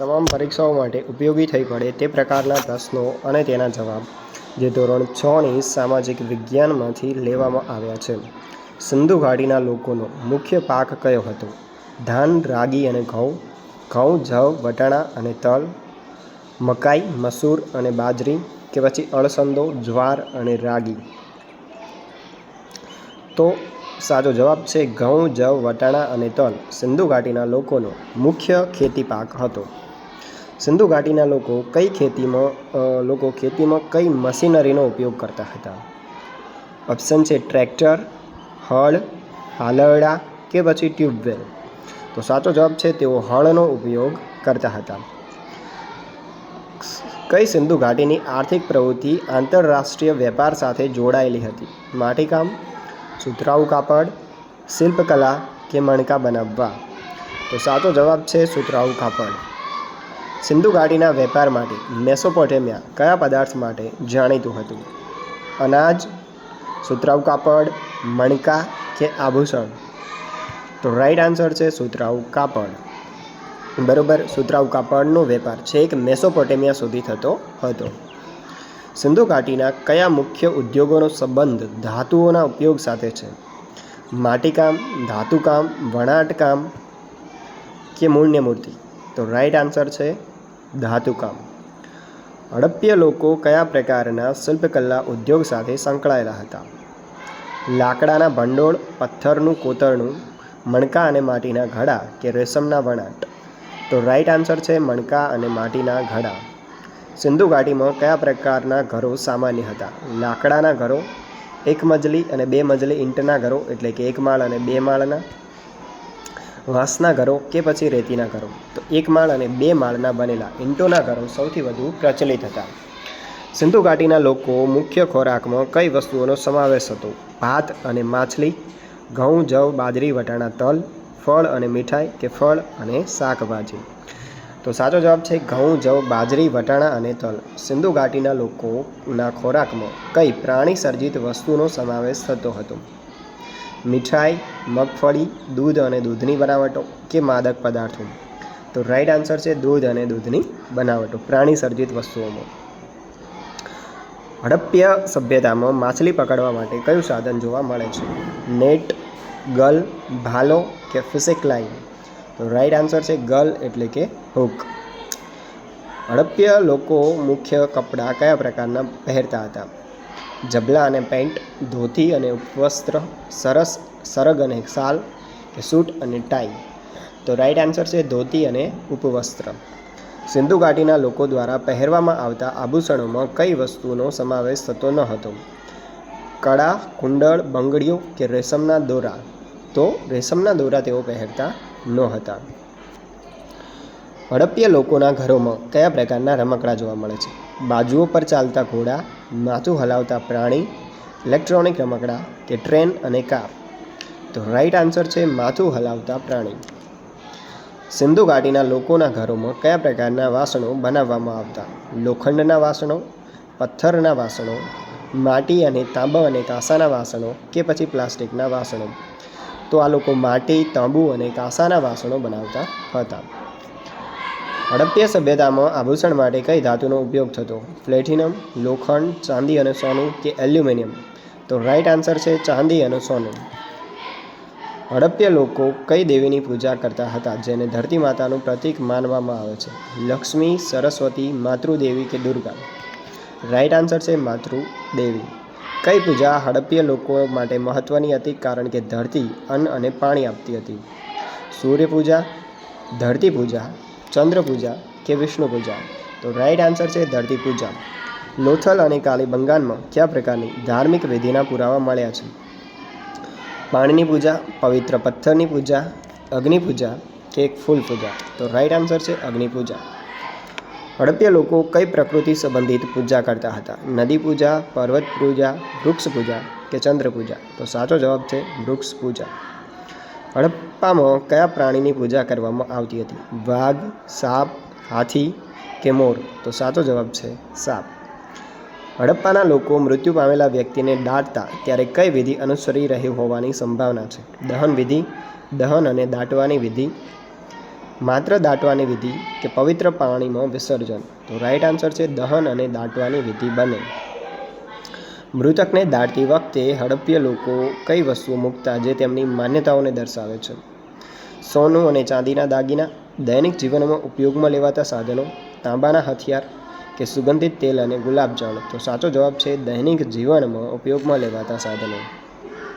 તમામ પરીક્ષાઓ માટે ઉપયોગી થઈ પડે તે પ્રકારના પ્રશ્નો અને તેના જવાબ જે ધોરણ છની સામાજિક વિજ્ઞાનમાંથી લેવામાં આવ્યા છે. સિંધુ ઘાટીના લોકોનો મુખ્ય પાક કયો હતો? ધાન, રાગી અને ઘઉં ઘઉં, જવ, વટાણા અને તલ, મકાઈ, મસૂર અને બાજરી કે પછી અળસંદો, જ્વાર અને રાગી? તો સાચો જવાબ છે ઘઉં, જવ, વટાણા અને તલ. સિંધુ ઘાટીના લોકોનો મુખ્ય ખેતી પાક હતો. સિંધુ ઘાટીના લોકો કઈ ખેતીમાં લોકો ખેતીમાં કઈ મશીનરીનો ઉપયોગ કરતા હતા? ઓપ્શન છે ટ્રેક્ટર, હળ, હાલરડા કે પછી ટ્યુબવેલ. તો સાચો જવાબ છે તેઓ હળનો ઉપયોગ કરતા હતા. કઈ સિંધુ ઘાટીની આર્થિક પ્રવૃત્તિ આંતરરાષ્ટ્રીય વેપાર સાથે જોડાયેલી હતી? માટીકામ, સુતરાઉ કાપડ, શિલ્પકલા કે મણકા બનાવવા? તો સાચો જવાબ છે સુતરાઉ કાપડ. સિંધુ ઘાટીના વેપાર માટે મેસોપોટેમિયા કયા પદાર્થ માટે જાણીતું હતું? અનાજ, સુતરાઉ કાપડ, મણકા કે આભૂષણ? તો રાઈટ આન્સર છે સુતરાઉ કાપડ. બરોબર, સુતરાઉ કાપડનો વેપાર છેક મેસોપોટેમિયા સુધી થતો હતો. સિંધુ ઘાટીના કયા મુખ્ય ઉદ્યોગોનો સંબંધ ધાતુઓના ઉપયોગ સાથે છે? માટીકામ, ધાતુકામ, વણાટકામ કે મૂળને મૂર્તિ? તો રાઈટ આન્સર છે ધાતુકામ. હડપ્ય લોકો કયા પ્રકારના શિલ્પકલા ઉદ્યોગ સાથે સંકળાયેલા હતા? લાકડાના ભંડોળ, પથ્થરનું કોતરણું, મણકા અને માટીના ઘડા કે રેશમના વણાટ? તો રાઈટ આન્સર છે મણકા અને માટીના ઘડા. સિંધુ ઘાટીમાં કયા પ્રકારના ઘરો સામાન્ય હતા? લાકડાના ઘરો, એક મજલી અને બે મજલી ઈંટના ઘરો એટલે કે એક માળ અને બે માળના? વાંસના ઘરો કે પછી રેતીના ઘરો તો એક માળ અને બે માળના બનેલા ઈંટોના ઘરો સૌથી વધુ પ્રચલિત હતા. સિંધુ ઘાટીના લોકો મુખ્ય ખોરાકમાં કઈ વસ્તુઓનો સમાવેશ હતો? ભાત અને માછલી, ઘઉં, જવ, બાજરી, વટાણા, તલ, ફળ અને મીઠાઈ કે ફળ અને શાકભાજી? તો સાચો જવાબ છે ઘઉં, જવ, બાજરી, વટાણા અને તલ. સિંધુ ઘાટીના લોકોના ખોરાકમાં કઈ પ્રાણી સર્જિત વસ્તુનો સમાવેશ થતો હતો? મીઠાઈ, મગફળી, દૂધ અને દૂધની બનાવટો કે માદક પદાર્થો. તો રાઈટ આન્સર છે દૂધ અને દૂધની બનાવટો, પ્રાણી સર્જિત વસ્તુઓમાં. હડપ્ય સભ્યતામાં માછલી પકડવા માટે કયું સાધન જોવા મળે છે? નેટ, ગલ, ભાલો કે ફિસિક લાઈન તો રાઈટ આન્સર છે ગલ એટલે કે હુક હડપ્ય લોકો મુખ્ય કપડાં કયા પ્રકારના પહેરતા હતા? જબલા અને પેન્ટ ધોતી અને ઉપવસ્ત્ર, સરસ, સરગ અને શાલ કે સૂટ અને ટાઈ. તો રાઈટ આન્સર છે ધોતી અને ઉપવસ્ત્ર. સિંધુ ઘાટીના લોકો દ્વારા પહેરવામાં આવતા આભૂષણોમાં કઈ વસ્તુનો સમાવેશ થતો ન હતો? કળા, કુંડળ, બંગડીઓ કે રેશમના દોરા? તો રેશમના દોરા તેઓ પહેરતા ન હતા. હડપ્ય લોકોના ઘરોમાં કયા પ્રકારના રમકડા જોવા મળે છે? બાજુઓ પર ચાલતા ઘોડા, માથું હલાવતા પ્રાણી, ઇલેક્ટ્રોનિક રમકડા કે ટ્રેન અને કાર? તો રાઈટ આન્સર છે માથું હલાવતા પ્રાણી. સિંધુ ઘાટીના લોકોના ઘરોમાં કયા પ્રકારના વાસણો બનાવવામાં આવતા? લોખંડના વાસણો, પથ્થરના વાસણો, માટી અને તાંબા અને કાંસાના વાસણો કે પછી પ્લાસ્ટિકના વાસણો? તો આ લોકો માટી, તાંબુ અને કાંસાના વાસણો બનાવતા હતા. હડપ્ય સભ્યતામાં આભૂષણ માટે કઈ ધાતુનો ઉપયોગ થતો? પ્લેટિનમ, લોખંડ, ચાંદી અને સોનું કે એલ્યુમિનિયમ? તો રાઈટ આન્સર છે ચાંદી અને સોનું. હડપ્ય લોકો કઈ દેવીની પૂજા કરતા હતા જેને ધરતી માતાનું પ્રતીક માનવામાં આવે છે? લક્ષ્મી, સરસ્વતી, માતૃદેવી કે દુર્ગા? રાઈટ આન્સર છે માતૃદેવી. કઈ પૂજા હડપ્ય લોકો માટે મહત્ત્વની હતી કારણ કે ધરતી અન્ન અને પાણી આપતી હતી? સૂર્ય પૂજા ધરતી પૂજા ચંદ્ર પૂજા કે વિષ્ણુ પૂજા તો રાઈટ આન્સર છે ધરતી પૂજા લોથલ અને કાલીબંગાનમાં કયા પ્રકારની ધાર્મિક વિધિના પુરાવા મળ્યા છે? પાણીની પૂજા, પવિત્ર પથ્થરની પૂજા અગ્નિ પૂજા કે ફૂલ પૂજા? તો રાઈટ આન્સર છે અગ્નિ પૂજા હડપ્ય લોકો કઈ પ્રકૃતિ સંબંધિત પૂજા કરતા હતા? નદી પૂજા પર્વત પૂજા વૃક્ષ પૂજા કે ચંદ્ર પૂજા તો સાચો જવાબ છે વૃક્ષ પૂજા હડપ્પામાં કયા પ્રાણીની પૂજા કરવામાં આવતી હતી? વાઘ, સાપ, હાથી કે મોર? તો સાચો જવાબ છે સાપ. હડપ્પાના લોકો મૃત્યુ પામેલા વ્યક્તિને દાટતા ત્યારે કઈ વિધિ અનુસરી રહી હોવાની સંભાવના છે? દહન વિધિ, દહન અને દાટવાની વિધિ? માત્ર દાટવાની વિધિ કે પવિત્ર પાણીમાં વિસર્જન? તો રાઈટ આન્સર છે દહન અને દાટવાની વિધિ બને. મૃતકને દાટતી વખતે હડપ્ય લોકો કઈ વસ્તુઓ મૂકતા જે તેમની માન્યતાઓને દર્શાવે છે? સોનું અને ચાંદીના દાગીના, દૈનિક જીવનમાં ઉપયોગમાં લેવાતા સાધનો, તાંબાના હથિયાર કે સુગંધિત તેલ અને ગુલાબજળ તો સાચો જવાબ છે દૈનિક જીવનમાં ઉપયોગમાં લેવાતા સાધનો.